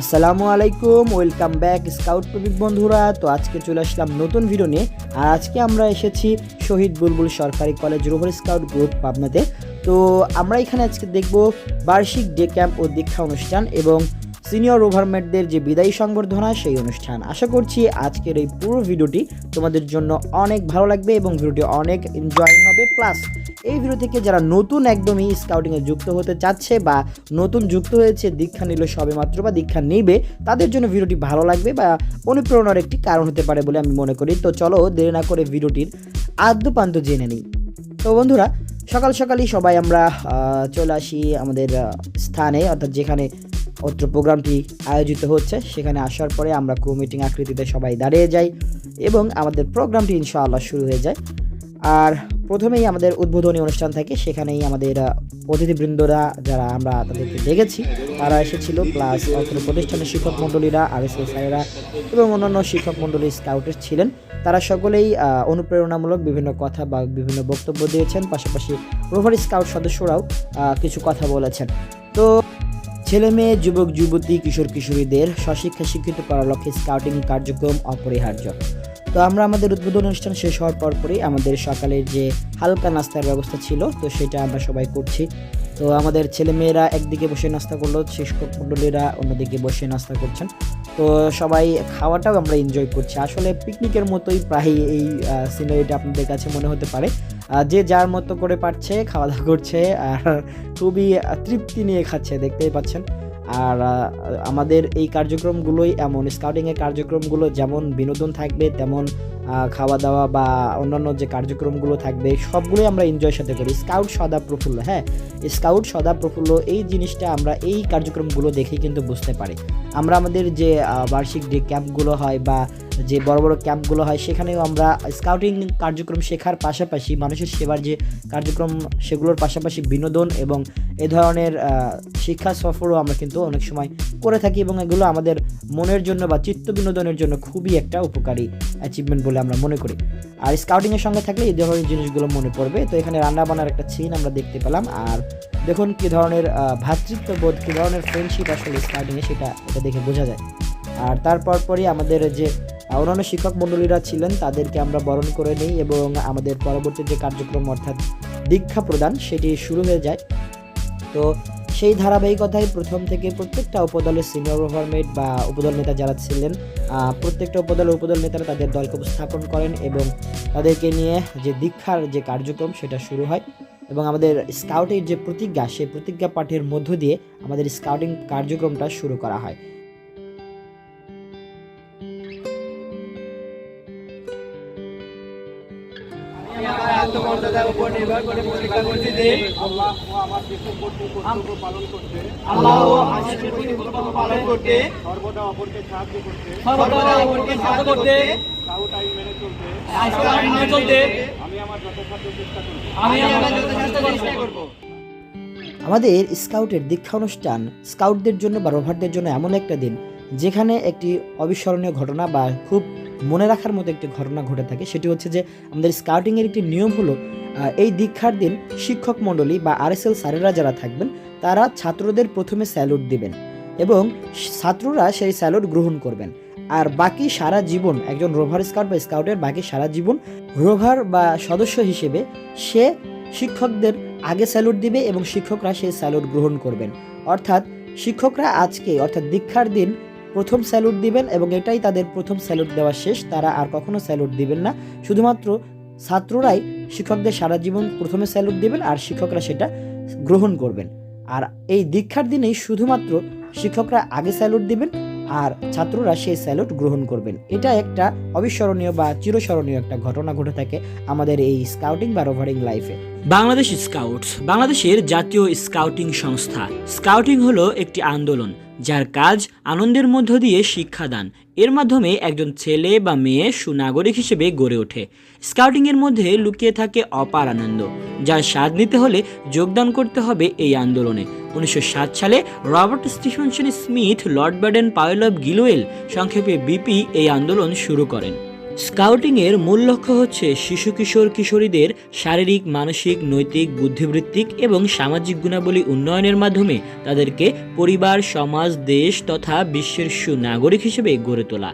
আসসালামু আলাইকুম, welcome back scout প্রবীক বন্ধুরা। তো আজকে চলে আসলাম নতুন ভিডিও নিয়ে। আর আজকে আমরা এসেছি শহীদ বুলবুল সরকারি কলেজ রোভার স্কাউট গ্রুপ পাবনাতে। তো আমরা এখানে আজকে দেখব বার্ষিক ডে ক্যাম্প ও দীক্ষা অনুষ্ঠান এবং সিনিয়র ওভারমেটদের যে বিদায়ী সংবর্ধনা, সেই অনুষ্ঠান। আশা করছি আজকের এই পুরো ভিডিওটি তোমাদের জন্য অনেক ভালো লাগবে এবং ভিডিওটি অনেক এনজয়িং হবে। প্লাস এই ভিডিও থেকে যারা নতুন একদমই স্কাউটিংয়ে যুক্ত হতে চাচ্ছে বা নতুন যুক্ত হয়েছে, দীক্ষা নিল সবে মাত্র বা দীক্ষা নেবে, তাদের জন্য ভিডিওটি ভালো লাগবে বা অনুপ্রেরণার একটি কারণ হতে পারে বলে আমি মনে করি। তো চলো দেরি না করে ভিডিওটির আদ্যপান্ত জেনে নিই। তো বন্ধুরা, সকাল সকালই সবাই আমরা চলে আসি আমাদের স্থানে, অর্থাৎ যেখানে অত্র প্রোগ্রামটি আয়োজিত হচ্ছে, সেখানে আসার পরে আমরা ক্রু মিটিং আকৃতিতে সবাই দাঁড়িয়ে যাই এবং আমাদের প্রোগ্রামটি ইনশাআল্লাহ শুরু হয়ে যায়। আর প্রথমেই আমাদের উদ্বোধনী অনুষ্ঠান থাকে, সেখানেই আমাদের অতিথিবৃন্দরা, যারা আমরা তাদেরকে দেখেছি, তারা এসেছিল প্লাস অত্র প্রতিষ্ঠানের শিক্ষক মণ্ডলীরা আর স্যারেরা এবং অন্যান্য শিক্ষক মণ্ডলী স্কাউটের ছিলেন। তারা সকলেই অনুপ্রেরণামূলক বিভিন্ন কথা বা বিভিন্ন বক্তব্য দিয়েছেন, পাশাপাশি রোভার স্কাউট সদস্যরাও কিছু কথা বলেছেন। তো ছেলে মেয়ে, যুবক, যুবতী, কিশোর, কিশোরীদের স্বশিক্ষা শিক্ষিত করার লক্ষ্যে স্কাউটিং কার্যক্রম অপরিহার্য। তো আমরা আমাদের উদ্বোধন অনুষ্ঠান শেষ হওয়ার পর পরই আমাদের সকালের যে হালকা নাস্তার ব্যবস্থা ছিল, তো সেটা আমরা সবাই করছি। তো আমাদের ছেলেমেয়েরা একদিকে বসে নাস্তা করল শিক্ষক মণ্ডলীরা অন্যদিকে বসে নাস্তা করছেন। তো সবাই খাওয়াটাও আমরা এনজয় করছি। আসলে পিকনিকের মতোই প্রায় এই সিনারিটা আপনাদের কাছে মনে হতে পারে। যে যার মতো করে পারছে খাওয়া দাওয়া করছে, আর খুবই তৃপ্তি নিয়ে খাচ্ছে, দেখতেই পাচ্ছেন। আর আমাদের এই কার্যক্রমগুলোই এমন। স্কাউটিংয়ের কার্যক্রমগুলো যেমন বিনোদন থাকবে, তেমন খাওয়া দাওয়া বা অন্যান্য যে কার্যক্রমগুলো থাকবে, সবগুলোই আমরা এনজয়ের সাথে করি। স্কাউট সদা প্রফুল্ল হ্যাঁ? স্কাউট সদা প্রফুল্ল, এই জিনিসটা আমরা এই কার্যক্রমগুলো দেখেই কিন্তু বুঝতে পারি। আমরা আমাদের যে বার্ষিক যে ক্যাম্পগুলো হয় বা যে বড় বড় ক্যাম্পগুলো হয়, সেখানেও আমরা স্কাউটিং কার্যক্রম শেখার পাশাপাশি, মানুষের সেবার যে কার্যক্রম, সেগুলোর পাশাপাশি বিনোদন এবং এ ধরনের শিক্ষা সফরও আমরা কিন্তু অনেক সময় করে থাকি এবং এগুলো আমাদের মনের জন্য বা চিত্ত বিনোদনের জন্য খুবই একটা উপকারী অ্যাচিভমেন্ট বলে আমরা মনে করি। আর স্কাউটিংয়ের সঙ্গে থাকলে এই ধরনের জিনিসগুলো মনে পড়বে। তো এখানে রান্না বান্নার একটা সিন আমরা দেখতে পেলাম। আর দেখুন কী ধরনের ভ্রাতৃত্ববোধ কী ধরনের ফ্রেন্ডশিপ আসলে স্কাউটিংয়ে সেটা, এটা দেখে বোঝা যায়। আর তারপর পরই আমাদের যে অন্যান্য শিক্ষক মণ্ডলীরা ছিলেন, তাদেরকে আমরা বরণ করে নিই এবং আমাদের পরবর্তী যে কার্যক্রম অর্থাৎ দীক্ষা প্রদান, সেটি শুরু হয়ে যায়। তো সেই ধারাবাহিকতায় প্রথম থেকে প্রত্যেকটা উপদলের সিনিয়র গভর্নমেন্ট বা উপদল নেতা যারা ছিলেন প্রত্যেকটা উপদল উপদল নেতারা তাদের দলকে উপস্থাপন করেন এবং তাদেরকে নিয়ে যে দীক্ষার যে কার্যক্রম সেটা শুরু হয় এবং আমাদের স্কাউটের যে প্রতিজ্ঞা, সেই প্রতিজ্ঞা পাঠের মধ্য দিয়ে আমাদের স্কাউটিং কার্যক্রমটা শুরু করা হয়। আত্মমর্যাদার উপর নির্ভর করে প্রতিজ্ঞা করছি যে আমাদের স্কাউটের দীক্ষা অনুষ্ঠান স্কাউটদের জন্য বা রোভারদের জন্য এমন একটা দিন, যেখানে একটি অবিস্মরণীয় ঘটনা বা খুব মনে রাখার মতো একটি ঘটনা ঘটে থাকে, সেটি হচ্ছে যে আমাদের স্কাউটিংয়ের একটি নিয়ম হলো এই দীক্ষার দিন শিক্ষক মণ্ডলী বা আরএসএল স্যারেরা যারা থাকবেন, তারা ছাত্রদের প্রথমে স্যালুট দিবেন এবং ছাত্ররা সেই স্যালুট গ্রহণ করবেন। আর বাকি সারা জীবন একজন রোভার স্কাউট বা স্কাউটের বাকি সারা জীবন রোভার বা সদস্য হিসেবে সে শিক্ষকদের আগে স্যালুট দিবে এবং শিক্ষকরা সেই স্যালুট গ্রহণ করবেন। অর্থাৎ শিক্ষকরা আজকে, অর্থাৎ দীক্ষার দিন প্রথম স্যালুট দিবেন এবং এটাই তাদের প্রথম স্যালুট দেওয়া শেষ। তারা আর কখনো স্যালুট দিবেন না। শুধুমাত্র ছাত্ররাই শিক্ষকদের সারা জীবন প্রথমে স্যালুট দিবেন আর শিক্ষকরা সেটা গ্রহণ করবেন। আর এই দীক্ষার দিনেই শুধুমাত্র শিক্ষকরা আগে স্যালুট দিবেন আর ছাত্ররা সেই স্যালুট গ্রহণ করবেন। এটা একটা অবিস্মরণীয় বা চিরস্মরণীয় একটা ঘটনা ঘটে থাকে আমাদের এই স্কাউটিং বা রোভারিং লাইফে। বাংলাদেশ স্কাউটস, বাংলাদেশের জাতীয় স্কাউটিং সংস্থা। স্কাউটিং হলো একটি আন্দোলন। যার কাজ আনন্দের মধ্য দিয়ে শিক্ষাদান। এর মাধ্যমে একজন ছেলে বা মেয়ে সুনাগরিক হিসেবে গড়ে ওঠে। স্কাউটিংয়ের মধ্যে লুকিয়ে থাকে অপার আনন্দ, যার স্বাদ নিতে হলে যোগদান করতে হবে এই আন্দোলনে। উনিশশো সাত সালে Robert Stephenson Smith, Lord Baden Powell of Gilwell সংক্ষেপে বিপি এই আন্দোলন শুরু করেন। স্কাউটিংয়ের মূল লক্ষ্য হচ্ছে শিশু কিশোর কিশোরীদের শারীরিক, মানসিক, নৈতিক, বুদ্ধিবৃত্তিক এবং সামাজিক গুণাবলী উন্নয়নের মাধ্যমে তাদেরকে পরিবার, সমাজ, দেশ তথা বিশ্বের সুনাগরিক হিসেবে গড়ে তোলা।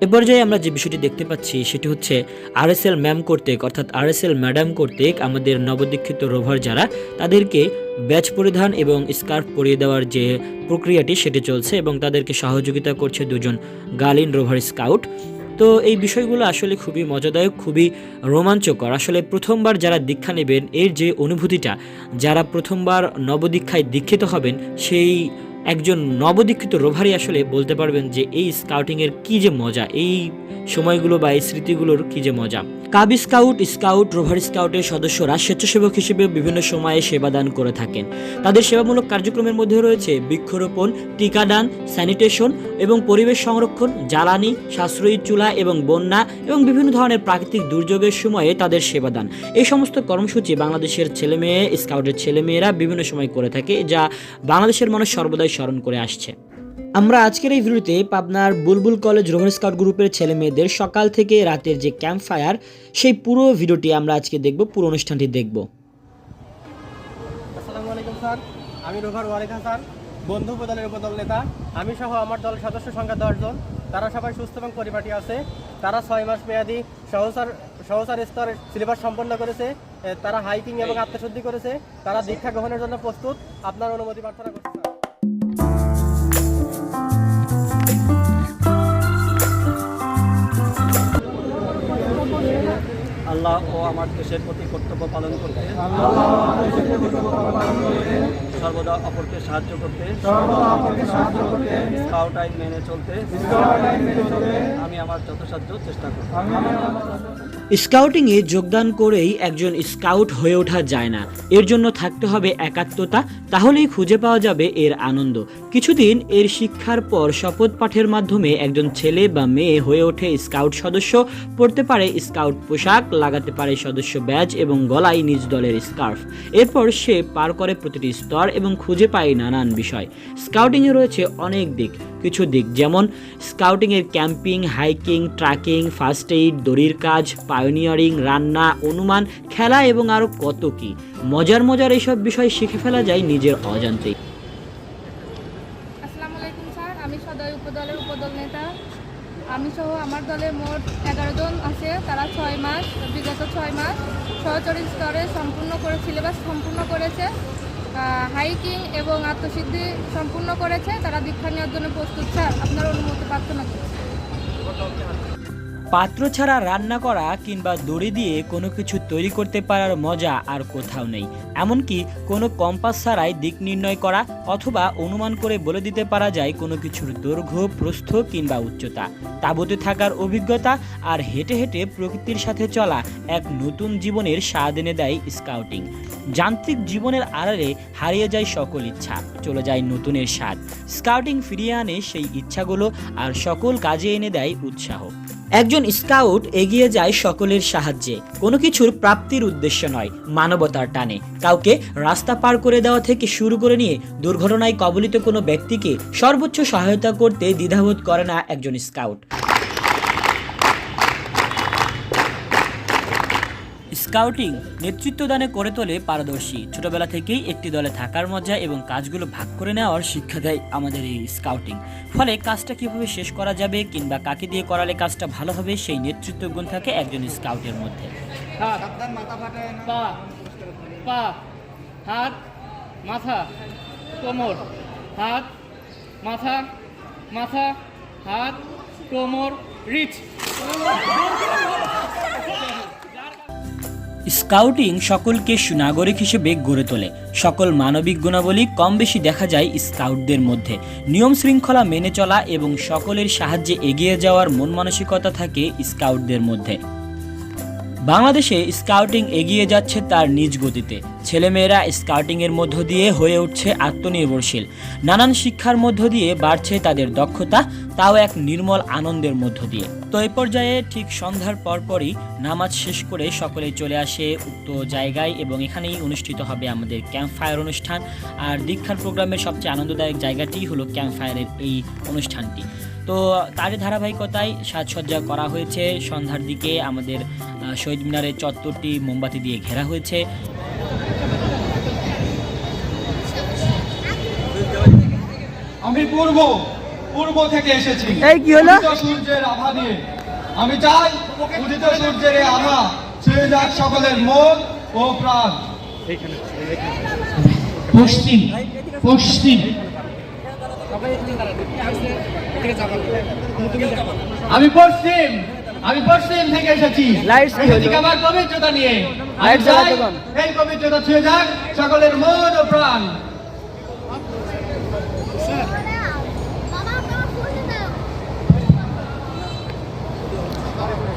এ পর্যায়ে আমরা যে বিষয়টি দেখতে পাচ্ছি সেটি হচ্ছে আরএসএল ম্যাম কর্তৃক, অর্থাৎ আরএসএল ম্যাডাম কর্তৃক আমাদের নবদীক্ষিত রোভার যারা, তাদেরকে ব্যাচ পরিধান এবং স্কার্ফ পরিয়ে দেওয়ার যে প্রক্রিয়াটি সেটি চলছে এবং তাদেরকে সহযোগিতা করছে দুজন গালিন রোভার স্কাউট। তো এই বিষয়গুলো আসলে খুবই মজাদায়ক, খুবই রোমাঞ্চকর। আসলে প্রথমবার যারা দীক্ষা নেবেন, এর যে অনুভূতিটা, যারা প্রথমবার নবদীক্ষায় দীক্ষিত হবেন, সেই একজন নবদীক্ষিত রোভারই আসলে বলতে পারবেন যে এই স্কাউটিংয়ের কী যে মজা, এই সময়গুলো বা এই স্মৃতিগুলোর কী যে মজা। কাবি স্কাউট স্কাউট রোভার স্কাউটের সদস্যরা স্বেচ্ছাসেবক হিসেবে বিভিন্ন সময়ে সেবাদান করে থাকেন। তাদের সেবামূলক কার্যক্রমের মধ্যে রয়েছে বৃক্ষরোপণ, টিকাদান স্যানিটেশন এবং পরিবেশ সংরক্ষণ, জ্বালানি, সাশ্রয়ী চুলা এবং বন্যা এবং বিভিন্ন ধরনের প্রাকৃতিক দুর্যোগের সময়ে তাদের সেবাদান এই সমস্ত কর্মসূচি বাংলাদেশের ছেলেমেয়ে স্কাউটের ছেলেমেয়েরা বিভিন্ন সময় করে থাকে, যা বাংলাদেশের মানুষ সর্বদাই স্মরণ করে আসছে। আমরা আজকের এই ভিডিওতে পাবনার বুলবুল কলেজ রোভার স্কাউট গ্রুপের ছেলে মেয়েদের সকাল থেকে রাতের যে ক্যাম্প ফায়ার সেই পুরো ভিডিওটি আমরা আজকে দেখব, পুরো অনুষ্ঠানটি দেখব। স্যার। আমি রোভার ওয়ারিক হাসান, বন্ধু উপদলের উপদল নেতা। আমি সহ আমার দল সদস্য সংখ্যা দশজন তারা সবাই সুস্থ এবং পরিপাটি আছে। তারা ছয় মাস মেয়াদি, সহসার সহসার স্তর সিলেবাস সম্পন্ন করেছে। তারা হাইকিং এবং আত্মশুদ্ধি করেছে। তারা দীক্ষা গ্রহণের জন্য প্রস্তুত। আপনার অনুমতি প্রার্থনা করছি আল্লাহ ও আমার দেশের প্রতি কর্তব্য পালন করতে, সর্বদা অপরকে সাহায্য করতে, স্কাউট আইন মেনে চলতে, আমি আমার যথাসাধ্য চেষ্টা করব। স্কাউটিংয়ে যোগদান করেই একজন স্কাউট হয়ে ওঠা যায় না। এর জন্য থাকতে হবে একাত্মতা, তাহলেই খুঁজে পাওয়া যাবে এর আনন্দ। কিছুদিন এর শিক্ষার পর শপথ পাঠের মাধ্যমে একজন ছেলে বা মেয়ে হয়ে ওঠে স্কাউট সদস্য, পড়তে পারে স্কাউট পোশাক, লাগাতে পারে সদস্য ব্যাজ এবং গলায় নিজ দলের স্কার্ফ। এরপর সে পার করে প্রতিটি স্তর এবং খুঁজে পায় নানান বিষয়। স্কাউটিংয়ে রয়েছে অনেক দিক। কিছু দিক, যেমন স্কাউটিংয়ের camping hiking trekking first aid দড়ির কাজ পায়োনিয়ারিং রান্না, অনুমান, খেলা এবং আরও কত কি। মজার মজার এইসব বিষয় শিখে ফেলা যায় নিজের অজান্তেই। আমি সদয় উপদলের উপদল নেতা। আমি সহ আমার দলে মোট এগারো জন আছে, তারা ছয় মাস, বিগত ছয় মাস সহচরী স্তরে সম্পূর্ণ করে, সিলেবাস সম্পূর্ণ করেছে। হাইকিং এবং আত্মসিদ্ধি সম্পূর্ণ করেছে, তারা দীক্ষা নেওয়ার জন্য প্রস্তুত। স্যার, আপনার অনুমতি প্রার্থনা করছি। পাত্র ছাড়া রান্না করা কিংবা দড়ি দিয়ে কোনো কিছু তৈরি করতে পারার মজা আর কোথাও নেই। এমনকি কোনো কম্পাস ছাড়াই দিক নির্ণয় করা অথবা অনুমান করে বলে দিতে পারা যায় কোনো কিছুর দৈর্ঘ্য, প্রস্থ কিংবা উচ্চতা। তাঁবুতে থাকার অভিজ্ঞতা আর হেঁটে হেঁটে প্রকৃতির সাথে চলা এক নতুন জীবনের স্বাদ এনে দেয় স্কাউটিং। যান্ত্রিক জীবনের আড়ালে হারিয়ে যায় সকল ইচ্ছা, চলে যায় নতুনের স্বাদ। স্কাউটিং ফিরিয়ে আনে সেই ইচ্ছাগুলো আর সকল কাজে এনে দেয় উৎসাহ। একজন স্কাউট এগিয়ে যায় সকলের সাহায্যে। কোনো কিছুর প্রাপ্তির উদ্দেশ্য নয়, মানবতার টানে। কাউকে রাস্তা পার করে দেওয়া থেকে শুরু করে নিয়ে দুর্ঘটনায় কবলিত কোনো ব্যক্তিকে সর্বোচ্চ সহায়তা করতে দ্বিধাবোধ করে না একজন স্কাউট। স্কাউটিং নেতৃত্বদানে করে তোলে পারদর্শী। ছোটবেলা থেকেই একটি দলে থাকার মজা এবং কাজগুলো ভাগ করে নেওয়ার শিক্ষা দেয় আমাদের এই স্কাউটিং। ফলে কাজটা কীভাবে শেষ করা যাবে কিংবা কাকে দিয়ে করালে কাজটা ভালো হবে সেই নেতৃত্ব গুণ থাকে একজন স্কাউটের মধ্যে। পা পা হাত মাথা কোমর হাত মাথা মাথা হাত কোমর রিচ। স্কাউটিং সকলকে সুনাগরিক হিসেবে গড়ে তোলে। সকল মানবিক গুণাবলী কম বেশি দেখা যায় স্কাউটদের মধ্যে। নিয়ম শৃঙ্খলা মেনে চলা এবং সকলের সাহায্যে এগিয়ে যাওয়ার মন মানসিকতা থাকে স্কাউটদের মধ্যে। বাংলাদেশে স্কাউটিং এগিয়ে যাচ্ছে তার নিজ গতিতে। ছেলেমেয়েরা স্কাউটিংয়ের মধ্য দিয়ে হয়ে উঠছে আত্মনির্ভরশীল। নানান শিক্ষার মধ্য দিয়ে বাড়ছে তাদের দক্ষতা, তাও এক নির্মল আনন্দের মধ্য দিয়ে। তো এই পর্যায়ে ঠিক সন্ধ্যার পরপরই নামাজ শেষ করে সকলে চলে আসে উক্ত জায়গায় এবং এখানেই অনুষ্ঠিত হবে আমাদের ক্যাম্প ফায়ার অনুষ্ঠান। আর দীক্ষার প্রোগ্রামের সবচেয়ে আনন্দদায়ক জায়গাটি হলো ক্যাম্প ফায়ারের এই অনুষ্ঠানটি। তো তারই ধারাবাহিকতায় সাজসজ্জা করা হয়েছে। সন্ধ্যার দিকে আমাদের শহীদ মিনারের চত্বরটি মোমবাতি দিয়ে ঘেরা হয়েছে। আমি পূর্ব পূর্ব থেকে এসেছি। এই কি হলো? সূর্যের আভা দিয়ে। আমি চাই উদিত সূর্যের এই আভা ছুঁয়ে যাক সকলের মন ও প্রাণ। পশ্চিম পশ্চিম। আমি পশ্চিম আমি পশ্চিম থেকে এসেছি? আমার পবিত্রতা নিয়ে। এই পবিত্রতা ছুঁয়ে যাক সকলের মন ও প্রাণ।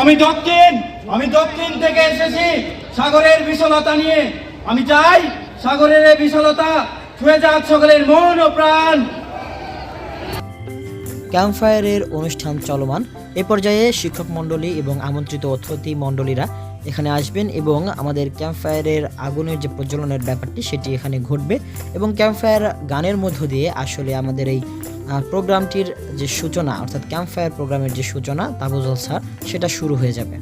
আমি দক্ষিণ আমি দক্ষিণ থেকে এসেছি সাগরের বিশালতা নিয়ে। আমি চাই সাগরের এই বিশালতা ছুঁয়ে যাক সকলের মন ও প্রাণ। ক্যাম্পফায়ারের অনুষ্ঠান চলমান। এ পর্যায়ে শিক্ষক মণ্ডলী এবং আমন্ত্রিত অতিথি মণ্ডলীরা এখানে আসবেন এবং আমাদের ক্যাম্প ফায়ারের আগুনের যে প্রজ্বলনের ব্যাপারটি সেটি এখানে ঘটবে এবং ক্যাম্প ফায়ার গানের মধ্য দিয়ে আসলে আমাদের এই প্রোগ্রামটির যে সূচনা, অর্থাৎ ক্যাম্প ফায়ার প্রোগ্রামের যে সূচনা, তাবুজল স্যার, সেটা শুরু হয়ে যাবে।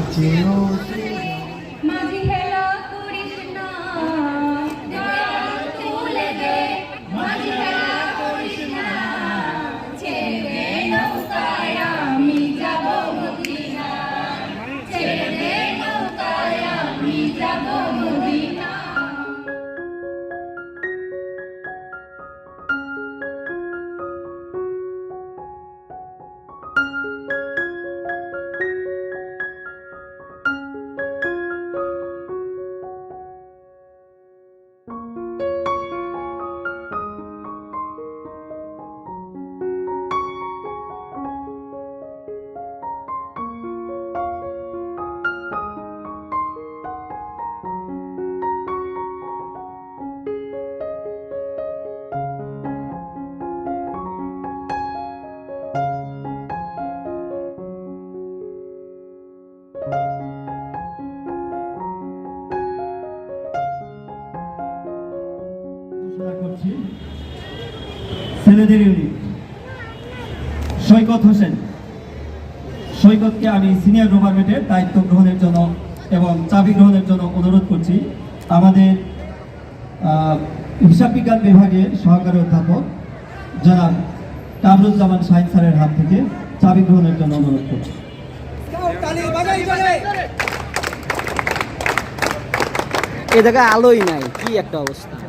আছি ভালো ছেলেদের ইউনিট সৈকত হোসেন। সৈকতকে আমি সিনিয়র গভর্নমেন্টের দায়িত্ব গ্রহণের জন্য এবং চাবি গ্রহণের জন্য অনুরোধ করছি। আমাদের হিসাব বিজ্ঞান বিভাগের সহকারী অধ্যাপক জনাব কামরুজ্জামান শাহিন স্যারের হাত থেকে চাবি গ্রহণের জন্য অনুরোধ করছি। এ জায়গায় আলোই নাই, কি একটা অবস্থা।